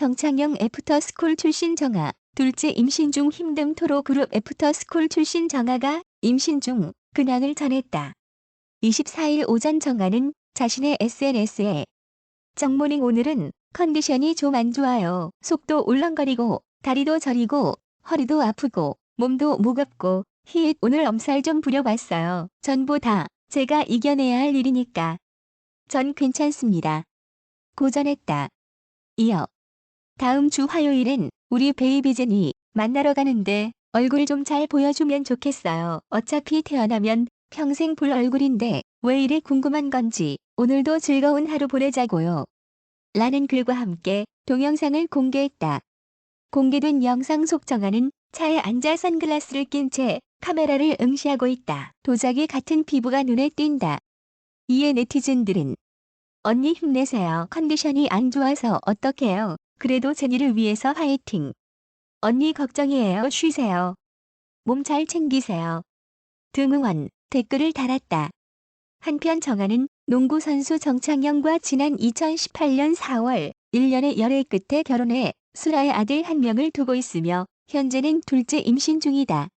정창영 애프터스쿨 출신 정아, 둘째 임신 중 힘듦 토로 그룹 애프터스쿨 출신 정아가 임신 중 근황을 전했다. 24일 오전 정아는 자신의 SNS에 정모닝 오늘은 컨디션이 좀 안 좋아요. 속도 울렁거리고 다리도 저리고 허리도 아프고 몸도 무겁고 히읗 오늘 엄살 좀 부려봤어요. 전부 다 제가 이겨내야 할 일이니까. 전 괜찮습니다. 고전했다. 이어 다음 주 화요일엔 우리 베이비 제니 만나러 가는데 얼굴 좀 잘 보여주면 좋겠어요. 어차피 태어나면 평생 볼 얼굴인데 왜 이리 궁금한 건지 오늘도 즐거운 하루 보내자고요. 라는 글과 함께 동영상을 공개했다. 공개된 영상 속 정아는 차에 앉아 선글라스를 낀 채 카메라를 응시하고 있다. 도자기 같은 피부가 눈에 띈다. 이에 네티즌들은 언니 힘내세요. 컨디션이 안 좋아서 어떡해요. 그래도 제니를 위해서 화이팅. 언니 걱정이에요. 쉬세요. 몸 잘 챙기세요. 등 응원, 댓글을 달았다. 한편 정아는 농구 선수 정창영과 지난 2018년 4월 1년의 열애 끝에 결혼해 수라의 아들 한 명을 두고 있으며 현재는 둘째 임신 중이다.